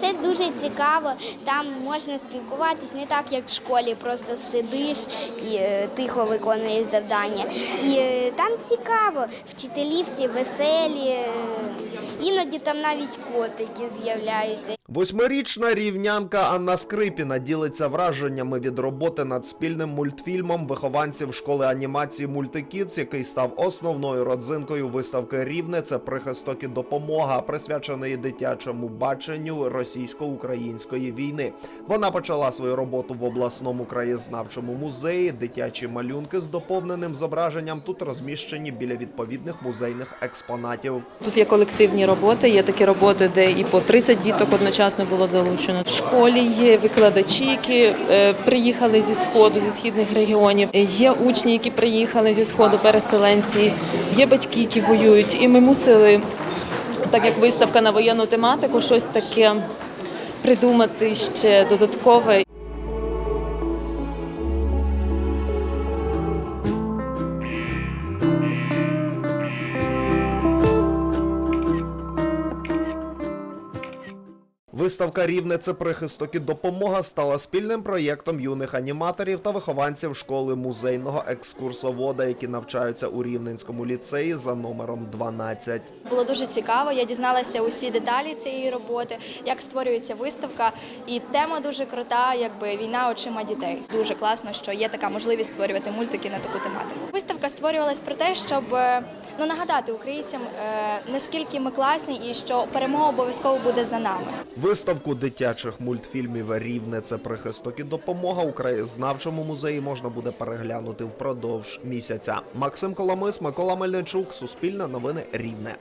Це дуже цікаво. Там можна спілкуватись не так, як в школі, просто сидиш і е, тихо виконуєш завдання. І е, там цікаво, вчителі всі веселі, е, іноді там навіть котики з'являються. Восьмирічна рівнянка Анна Скрипіна ділиться враженнями від роботи над спільним мультфільмом вихованців школи анімації Мультикіц, який став основною родзинкою виставки Рівне. Це прихисток і допомога, присвяченої дитячому баченню російсько-української війни. Вона почала свою роботу в обласному краєзнавчому музеї. Дитячі малюнки з доповненим зображенням тут розміщені біля відповідних музейних експонатів. Тут є колективні роботи, є такі роботи, де і по 30 діток одночасно було залучено. В школі є викладачі, які е, приїхали зі сходу, зі східних регіонів. Є учні, які приїхали зі сходу, переселенці, є батьки, які воюють. І ми мусили, так як виставка на воєнну тематику, щось таке придумати ще додаткове. Виставка Рівне це прихисток і допомога стала спільним проєктом юних аніматорів та вихованців школи музейного екскурсовода, які навчаються у Рівненському ліцеї за номером 12. Було дуже цікаво. Я дізналася усі деталі цієї роботи, як створюється виставка, і тема дуже крута, якби війна очима дітей. Дуже класно, що є така можливість створювати мультики на таку тематику. Виставка створювалась про те, щоб е, ну нагадати українцям е, наскільки ми класні і що перемога обов'язково буде за нами. Виставку дитячих мультфільмів Рівне це прихисток і допомога у краєзнавчому музеї можна буде переглянути впродовж місяця. Максим Коломис, Микола Мельничук, Суспільне новини Рівне.